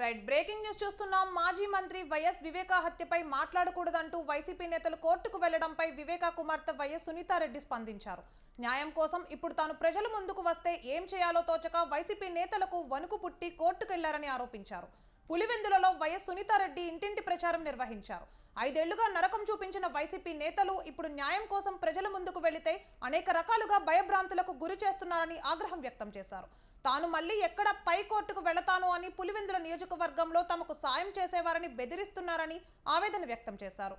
Right breaking news చూస్తున్నాం. మాజీ మంత్రి వైఎస్ వివేకా హత్యపై మాట్లాడకూడదంటూ వైసీపీ నేతలు కోర్టుకు వెళ్ళడంపై వివేకా కుమార్తె వైఎస్ సునీతారెడ్డి స్పందించారు. న్యాయం కోసం ఇప్పుడు తాను ప్రజల ముందుకు వస్తే ఏం చేయాలో తోచక వైసీపీ నేతలకు వణుకు పుట్టి కోర్టుకెళ్ళారని ఆరోపించారు. పులివెందులలో వైఎస్ సునీతారెడ్డి ఇంటింటి ప్రచారం నిర్వహించారు. ఐదేళ్ళుగా నరకం చూపించిన వైసీపీ నేతలు ఇప్పుడు న్యాయం కోసం ప్రజల ముందుకు వెళితే అనేక రకాలుగా భయభ్రాంతులకు గురి చేస్తున్నారని ఆగ్రహం వ్యక్తం చేశారు. తాను మళ్ళీ ఎక్కడ పై కోర్టుకు వెళతాను అని పులివెందుల నియోజకవర్గంలో తమకు సాయం చేసేవారని బెదిరిస్తున్నారని ఆవేదన వ్యక్తం చేశారు.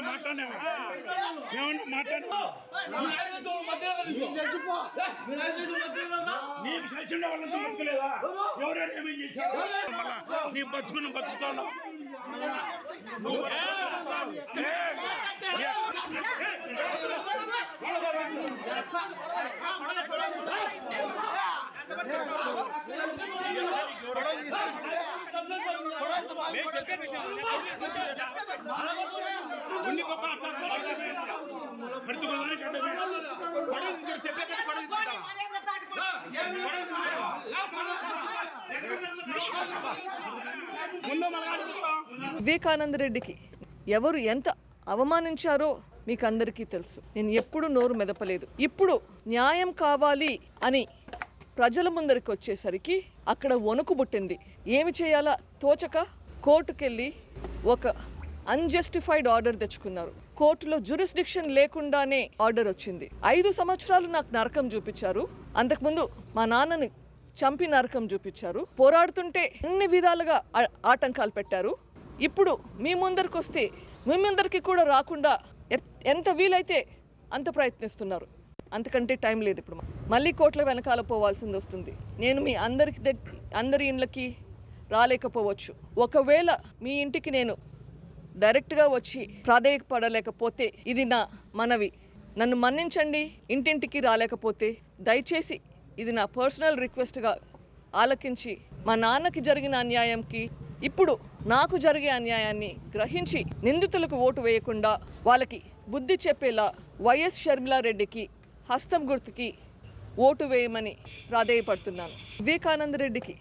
ఏమన్నా మాట్లాడినాము మేమన్నా మాట్లాడినాము నీకు చచ్చిన వాళ్ళంతా ఎవరైనా ఏమీ చేశారా? నీ బతుకుతాను చెప్పే కదా పడవ తీసుకుంటావా? ముందు మగాడు వివేకానంద రెడ్డికి ఎవరు ఎంత అవమానించారో మీకు అందరికీ తెలుసు. నేను ఎప్పుడు నోరు మెదపలేదు. ఇప్పుడు న్యాయం కావాలి అని ప్రజల ముందరికి వచ్చేసరికి అక్కడ వణుకు పుట్టింది. ఏమి చేయాలా? తోచక కోర్టుకెళ్ళి ఒక అన్జస్టిఫైడ్ ఆర్డర్ తెచ్చుకున్నారు. కోర్టులో జ్యూరిస్డిక్షన్ లేకుండానే ఆర్డర్ వచ్చింది. ఐదు సంవత్సరాలు నాకు నరకం చూపించారు. అంతకుముందు మా నాన్నని చంపి నరకం చూపించారు. పోరాడుతుంటే అన్ని విధాలుగా ఆటంకాలు పెట్టారు. ఇప్పుడు మీ ముందరికి వస్తే మీ ముందరికి కూడా రాకుండా ఎంత వీలైతే అంత ప్రయత్నిస్తున్నారు. అంతకంటే టైం లేదు ఇప్పుడు. మళ్ళీ కోట్ల వెనకాల పోవాల్సింది వస్తుంది. నేను మీ అందరికి దగ్గ అందరి ఇండ్లకి రాలేకపోవచ్చు. ఒకవేళ మీ ఇంటికి నేను డైరెక్ట్గా వచ్చి ప్రాధేయపడలేకపోతే ఇది నా మనవి. నన్ను మన్నించండి ఇంటింటికి రాలేకపోతే దయచేసి ఇది నా పర్సనల్ రిక్వెస్ట్గా ఆలకించి మా నాన్నకి జరిగిన అన్యాయంకి ఇప్పుడు నాకు జరిగే అన్యాయాన్ని గ్రహించి నిందితులకు ఓటు వేయకుండా వాళ్ళకి బుద్ధి చెప్పేలా వైఎస్ షర్మిలారెడ్డికి హస్తం గుర్తుకి ఓటు వేయమని ప్రాధేయపడుతున్నాను. వివేకానంద రెడ్డికి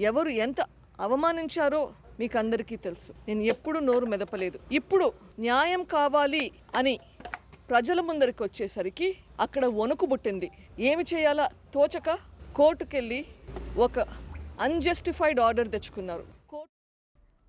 ఎవరు ఎంత అవమానించారో మీకు అందరికీ తెలుసు. నేను ఎప్పుడు నోరు మెదపలేదు. ఇప్పుడు న్యాయం కావాలి అని ప్రజల ముందరికి వచ్చేసరికి అక్కడ వణుకు పుట్టింది. ఏమి చేయాలా? తోచక కోర్టుకెళ్ళి ఒక అన్జస్టిఫైడ్ ఆర్డర్ తెచ్చుకున్నారు.